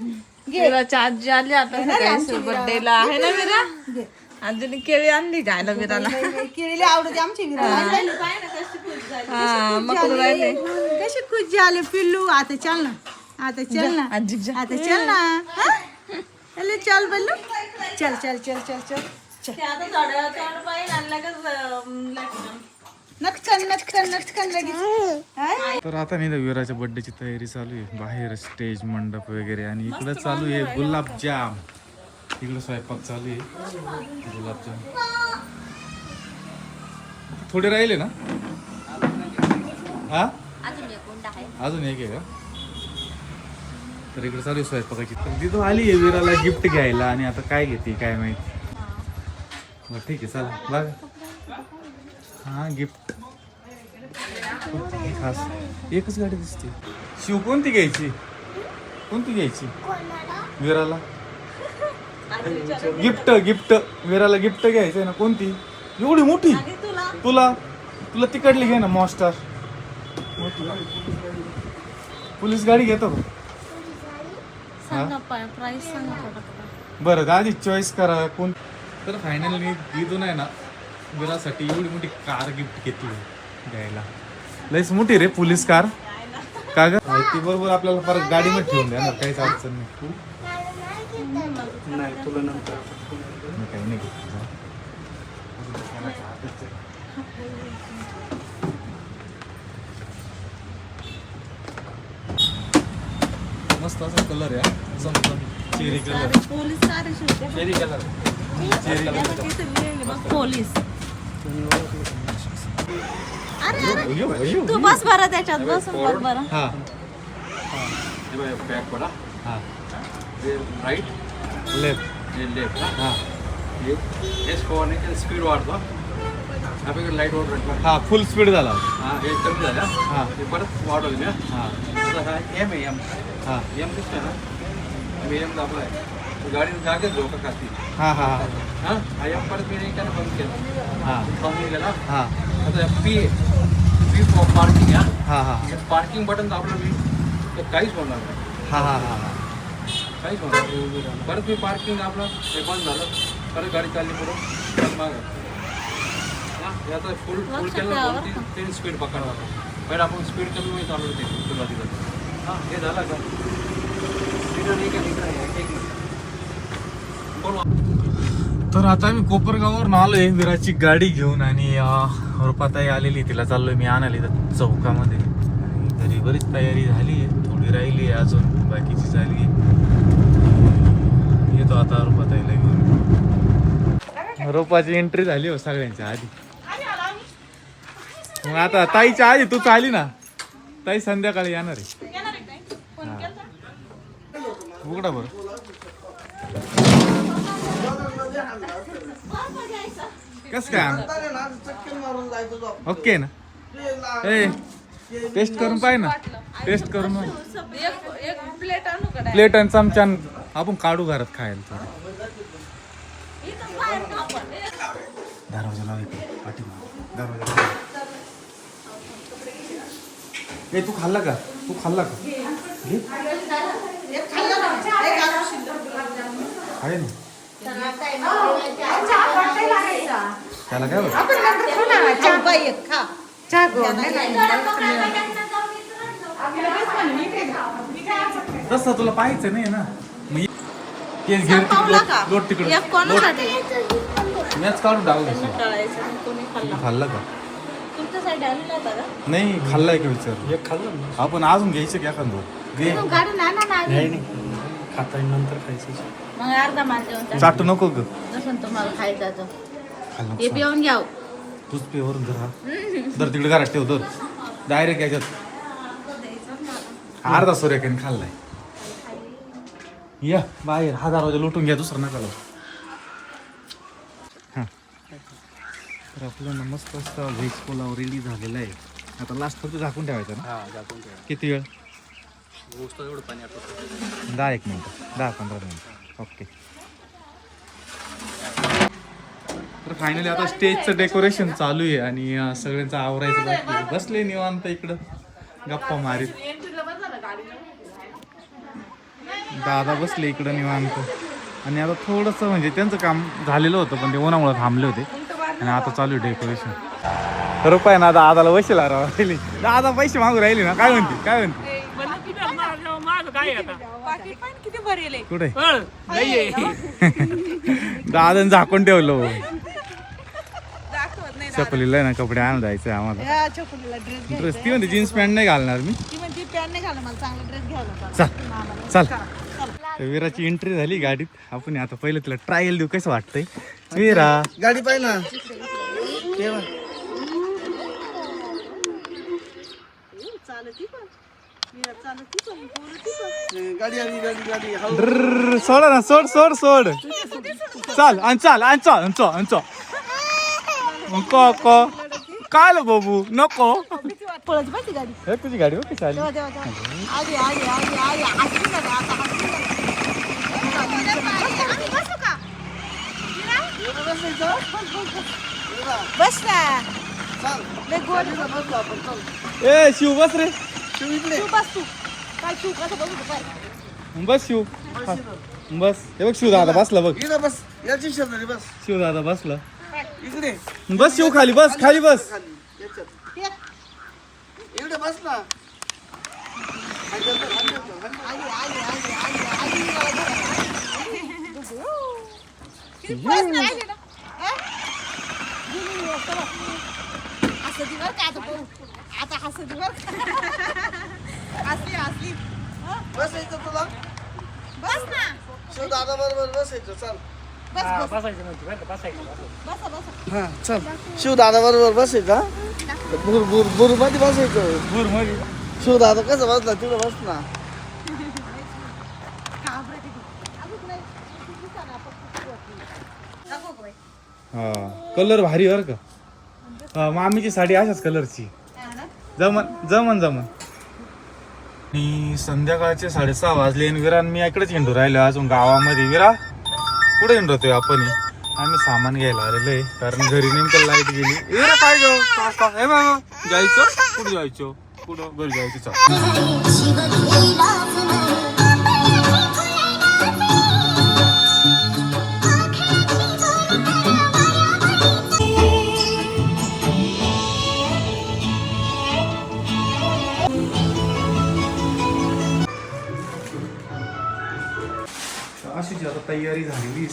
विराची आजी आली आता बर्थडेला आहे ना विरा. आजीने केळी आणली खायला विराला? केलेली आवडते आमची विरा. हा. मग कशी खुश झाले. पिल्लू आता चल ना. आता चल ना. आजी. आता चल ना. हा? अले चल बल्लू. चल चल चल चल चल नटकन नटकन नटकन लगेच. हाय? तर आता नाही विराच्या बर्थडेची तयारी चालू आहे. बाहेर स्टेज मंडप वगैरे आणि इकडं चालू आहे गुलाबजाम इकडं स्वयंपाक चालू आहे. गुलाबजाम थोडे राहिले ना? हा? अजून एक आहे. का? तर इकडे चालू आहे स्वयंपाकाची. तर तिथं आली आहे विराला गिफ्ट घ्यायला आणि आता काय घेते काय माहिती. बरं ठीक आहे चला बघा हा गिफ्ट खास? एकच गाडी दिसते. शिव कोणती घ्यायची? कोणती घ्यायची? विराला. गिफ्ट गिफ्ट विराला गिफ्ट घ्यायचंय ना कोणती? एवढी मोठी? तुला. तुला? तिकडली घे ना मॉस्टर पोलीस गाडी घेतो का? प्राइस सांगा बरं दादी चॉईस करा कोण तर फायनली इथून आहे ना विरासाठी एवढी मोठी कार गिफ्ट घेतली द्यायला लयच मोठी रे पोलीस कार का ग ती बरोबर आपल्याला परत गाडीमध्ये ठेवून देणार काहीच अडचण नाही तू नाही तुला नंतर काही नाही. मस्त असा कलर आहे हा. समजा चेरी कलर पोलीस सारे शिवते चेरी कलर चेरी पोलीस अयो, अयो. तू बस बरं त्याच्यात बस बरं. हा. बॅक पडा हा. राईट लेफ्ट हे लेफ्ट हा. हे. हेच पवारने केलं स्पीड वाढतो. आपल्याकडे लाइट वाढ हा फुल स्पीड झाला. हा हे कमी झालं. हा. हे परत वाढवलं. हा. हा एम आहे एम हा. एम दिसतोय ना? मी एम दाबला आहे. गाडी जागेच धोका खाती? हा हा हा. हा? एम परत मी नाही त्यानं बंद केलं. हा. थांबून गेला हा. आता पी पी फॉर पार्किंग हा? हा हा. पार्किंग बटन दाबलं मी तर काहीच होणार नाही. हा हा हा काहीच होणार नाही. परत मी पार्किंग आपलं हे बंद झालं. परत गाडी चालली पुढं परत मागं. हा, हे आता फुल फुल केलं दोन तीन तीन स्पीड पकडा पहिले आपण स्पीड कमी वेळ चालू होते सुरुवातीला. हां हे झालं का इकडं नाही का इकडं आहे, एक मिनिट. तर आता मी कोपरगाववरून आलोय. विराची गाडी घेऊन आणि रुपाताई आलेली. तिला चाललोय मी आणायला इथं चौकामध्ये. आणि घरी बरीच तयारी झाली आहे. थोडी राहिली आहे अजून. बाकीची झाली आहे. येतो आता रुपाताईला घेऊन. रोपाची एंट्री झाली हो सगळ्यांच्या आधी. मग आता ताईच्या आधी तूच आली ना. ताई संध्याकाळी येणार आहे. उघडा बरं. कस काय? ओके ना. ए टेस्ट करून पाय ना. टेस्ट करून एक प्लेट आणू चमचा आपण काढू घरात खायला दरवाजा लाव इकडे. पाठीमागे. दरवाजा लाव. ए तू खाल्ला का? तू खाल्ला का. आहे ना. त्याला काय आपण नंतर खाऊ ना चहा. पाय एक खा. चहा घेऊन. तसं तुला पाहायचं नाही ना. मग तेच घे संपवला का? लोट तिकडे. एक कोणासाठी? मॅच काढून टाकू तळायचं कोणी खाल्ला? खाल्ला का? होता नाही खाल्लाय का विचार. एक खाल्लं ना. आपण अजून घ्यायचं का एखादं? घे. गाडी ना ना नाही नाही. खाता नंतर खायचं. मग अर्धा माल देऊन टाक. चाटू नको ग. जसं तुम्हाला खायचं तर खाल्लं हे पिऊन घ्याव. तूच पे वरून धर हा. धर तिकडे घरात ठेव धर. डायरेक्ट याच्यात. अर्धा सूर्यकेन खाल्लाय. या बाहेर. हा दरवाजा लुटून घ्या दुसरा नका लावू. हा. तर आपलं ना मस्त व्हेज पुलाव रेडी झालेला आहे. आता लास्ट फक्त झाकून ठेवायचं ना? हां किती वेळ? दहा एक मिनिट. दहा पंधरा मिनिट. ओके तर फायनली आता स्टेजचं डेकोरेशन चालू आहे आणि अं, सगळ्यांचं आवरायचं बाकी आहे. बसले निवांत इकडं. गप्पा मारीत. दादा बसले इकडं निवांत. आणि आता थोडंसं म्हणजे त्यांचं काम झालेलं होतं पण ते उन्हामुळे थांबले होते. आणि आता चालू आहे डेकोरेशन रुपये ना दादाला पैसे राहिली. दादा पैसे मागू राहिले ना. काय म्हणते? काय म्हणते? किती भरेल? कुठे? दादाने झाकून ठेवलं. चपलीला आहे ना कपडे आणून जायचं आम्हाला. या ड्रेस ती म्हणते जीन्स पॅन्ट नाही घालणार मी. ती म्हणते पॅन्ट नाही घालणार मला चांगला ड्रेस घ्यायला चल चल. तर विराची एंट्री झाली गाडीत. आपण आता पहिले तिला ट्रायल देऊ कसं वाटतंय? विरा. गाडी पाहिजे ना. चालती पण. विरा चालती पण बोलती पण. गाडी आली गाडी गाडी. हळू ड्ररर, सोड ना सोड सोड सोड. चाल आणि चाल आणि चाल आणि चाल आणि चाल. को को काय लो बाबू? नको. पळत बघ ती गाडी हे तुझी गाडी बघ कशी आली तेव्हा तेव्हा तेव्हा आली आली आली आली. हसली ना आता हसली बस ना. लय गोड ए शिव बस रे. तू बस तू. काय तू कसं बसू काय बस शिव. हा, बस. हे बघ शिव दादा बसला बघ. बस. याची शेजारी बस. शिव दादा बसला. इकडे बस शिव खाली बस खाली बस खाली याच्यात इकडे बस ना खाली जातो, खाली जातो, खाली जातो. आली आली आली आली आली किती बस ना आली ना हा? गेली मी वाजता बघ. हसती बरं का आता हसती बरं हसली हा? बसायचं तुला बस ना शिव दादा बरोबर बसायचं चल बस बस. बसा बसा. हा चल. शिव दादा बरोबर बसायचं? बुर बुर बुरमध्ये बसायचं. दूरमध्ये शिव दादा कसं बसला तिकडे बस ना. हा कलर भारी बर का. हा, मामीची साडी अशाच कलरची. हा? जमन जमन जमन. आणि संध्याकाळचे साडेसहा वाजले आणि विरा आणि मी इकडेच हिंडू राहिलो अजून गावामध्ये. विरा कुठे येऊन राहतोय आपण? आम्ही सामान घ्यायला आलेलो आहे कारण घरी नेमकं लाइट गेली. ए काय हे बाबा जायचं? कुठं जायचं? कुठं? घरी जायचं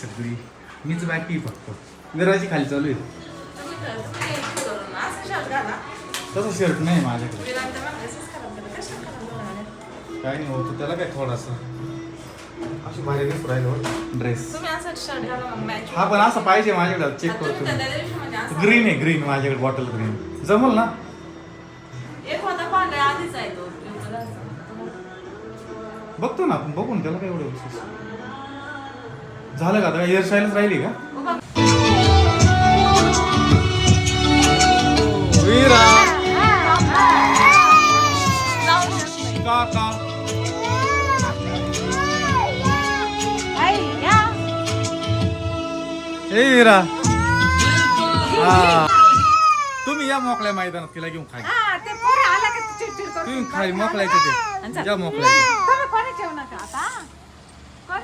सगळी. मीच बाकी फक्त. विराची खाली चालू आहे. तसं शर्ट नाही माझ्याकडे. काय नाही होतं त्याला काय थोडासा. अशी भारी दिसू राहिलो ड्रेस मॅच हा पण असं पाहिजे माझ्याकडे. चेक करतो ग्रीन आहे ग्रीन माझ्याकडे बॉटल ग्रीन जमल ना? बघतो ना आपण बघून त्याला काय एवढं विशेष. झालं का? आता हेअरस्टाईलच राहिली का? वीरा. का का ए वीरा. हा. तुम्ही या मोकळ्या मैदानात तिला घेऊन खाली. हा, ते पोरं आला का चिडचिड. तुम्ही खाली. मोकळायचं ते. मोकळायचं तुम्ही कोणी ठेवू नका आता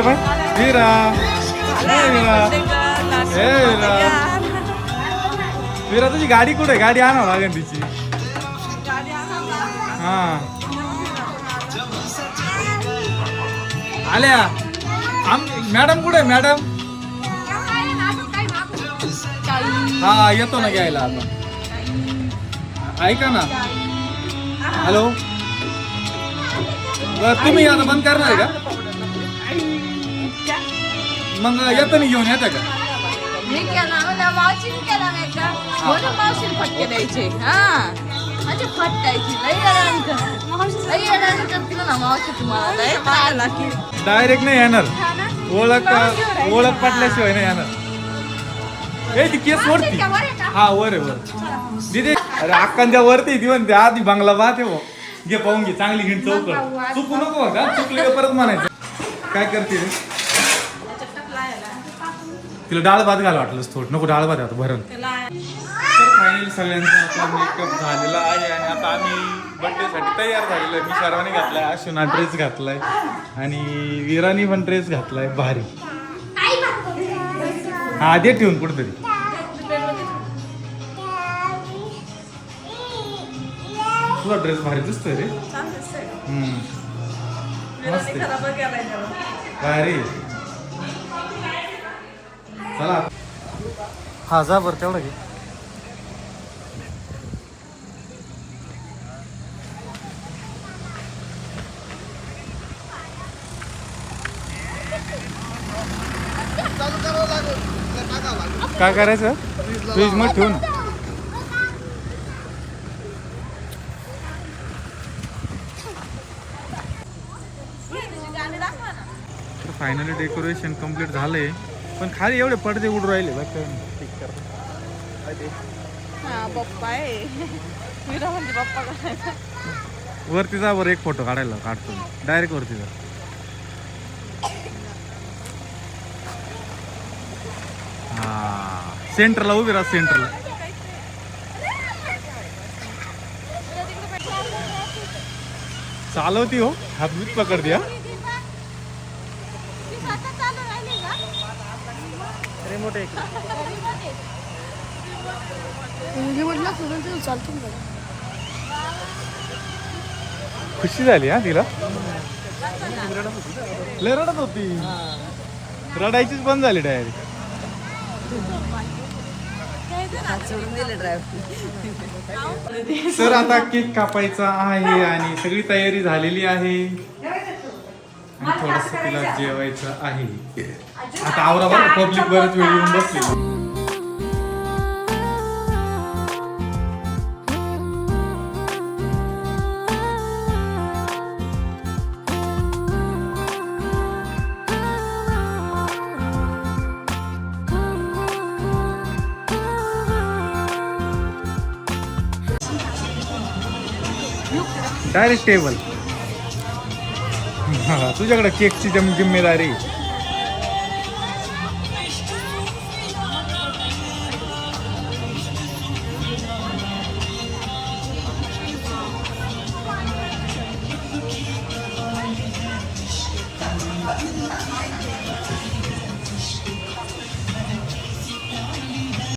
इकडे पाय वीरा. ए वीरा. ए तुझी गाडी कुठे? आहे? गाडी आणावं लागेल तिची. हा. आल्या. आम मॅडम कुठे? आहे, मॅडम? हा येतो ना घ्यायला आता. ऐका ना. हॅलो? तुम्ही आता बंद करणार आहे का? मग येताना घेऊन येता का? मी केला ना मावशीने केला नाही का? म्हणून मावशीने फटके द्यायचे. हा. म्हणजे फटकायची लई येणार लई येणार करतील ना मावशी तुम्हाला? लई त्रास लागेल. डायरेक्ट नाही येणार. ओळख ओळख पटल्याशिवाय नाही येणार. ए ती केस वरती. हा वर आहे वर. दिदे अरे अक्कांच्या वरती ती म्हणते आधी बांगला बात आहे भाऊ. घे पाहून घे चांगली घेऊन चौकड. चुकू नको का चुकली का परत म्हणायचं? काय करते रे. तिला डाळ भात घाल वाटलंच थोडं. नको डाळ भात आता भरण. तर फायनली सगळ्यांचा आपला मेकअप झालेला आहे आणि आता आम्ही बर्थडेसाठी तयार झालेलो आहे. मी सर्वांनी घातलाय अश्विना ड्रेस घातलाय आणि वीरानी पण ड्रेस घातलाय भारी. हा दे ठेवून कुठेतरी. तुझा ड्रेस भारी दिसतोय रे. छान दिसतंय. हम्म. मस्त. भारी. चला. हा जा बरं तेवढं घे. काय करायचं? फ्रीजमध्ये ठेवून फायनली डेकोरेशन कंप्लीट झालंय. पण खाली एवढे पडदे उडू राहिले बघ काय नाही. ठीक कर. हा पप्पा आहे. विरा म्हणजे पप्पा करायचा वरती जा बरं एक फोटो काढायला काढतो डायरेक्ट वरती जा. हा सेंटरला उभी राहा सेंटरला चालवती हो हात बीत खुशी झाली हा तिला? लय रडत होती. रडायचीच बंद झाली डायरेक्ट तर आता केक कापायचा आहे आणि सगळी तयारी झालेली आहे. थोडस तिला जेवायचं आहे. आता आवरा बरं पब्लिक बरेच वेळ येऊन बसली. डायरेक्ट टेबल तुझ्याकडे केकची जम जिम्मेदारी.